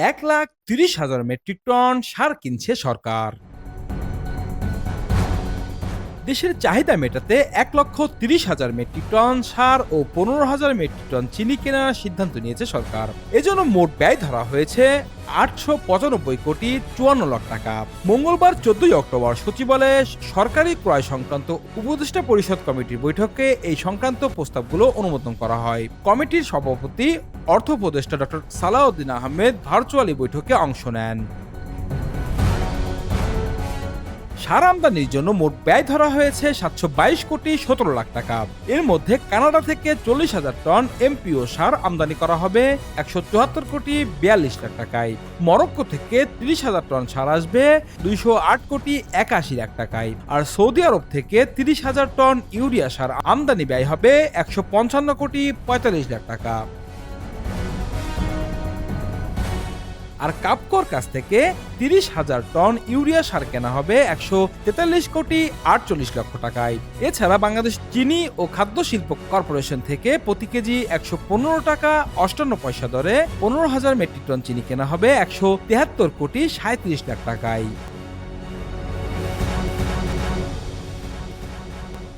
এক লাখ তিরিশ হাজার মেট্রিক টন সার কিনছে সরকার। দেশের চাহিদা মেটাতে এক লক্ষ তিরিশ হাজার মেট্রিক টন সার ও পনেরো হাজার মেট্রিক টন চিনি কেনার সিদ্ধান্ত নিয়েছে সরকার। এজন্য মোট ব্যয় ধরা হয়েছে আটশো পঁচানব্বই কোটি চুয়ান্ন লাখ টাকা। মঙ্গলবার চোদ্দই অক্টোবর সচিবালয়ে সরকারি ক্রয় সংক্রান্ত উপদেষ্টা পরিষদ কমিটির বৈঠকে এই সংক্রান্ত প্রস্তাবগুলো অনুমোদন করা হয়। কমিটির সভাপতি অর্থ উপদেষ্টা ডক্টর সালাউদ্দিন আহমেদ ভার্চুয়ালি বৈঠকে অংশ নেন। সার আমদানির জন্য মোট ব্যয় ধরা হয়েছে সাতশো বাইশ কোটি সতেরো লাখ টাকা। এর মধ্যে কানাডা থেকে চল্লিশ হাজার টন এমপিও সার আমদানি করা হবে একশো চুয়াত্তর কোটি বিয়াল্লিশ লাখ টাকায়। মরক্কো থেকে তিরিশ হাজার টন সার আসবে দুইশো আট কোটি একাশি লাখ টাকায়। আর সৌদি আরব থেকে তিরিশ হাজার টন ইউরিয়া সার আমদানি ব্যয় হবে একশো পঞ্চান্ন কোটি পঁয়তাল্লিশ লাখ টাকা। আর কাপকর কাছ থেকে তিরিশ হাজার টন ইউরিয়া সার কেনা হবে একশো তেতাল্লিশ কোটি আটচল্লিশ লক্ষ টাকায়। এছাড়া বাংলাদেশ চিনি ও খাদ্য শিল্প কর্পোরেশন থেকে প্রতি কেজি একশো পনেরো টাকা অষ্টান্ন পয়সা দরে পনেরো হাজার মেট্রিক টন চিনি কেনা হবে একশো তেহাত্তর কোটি সাঁত্রিশ লাখ টাকায়।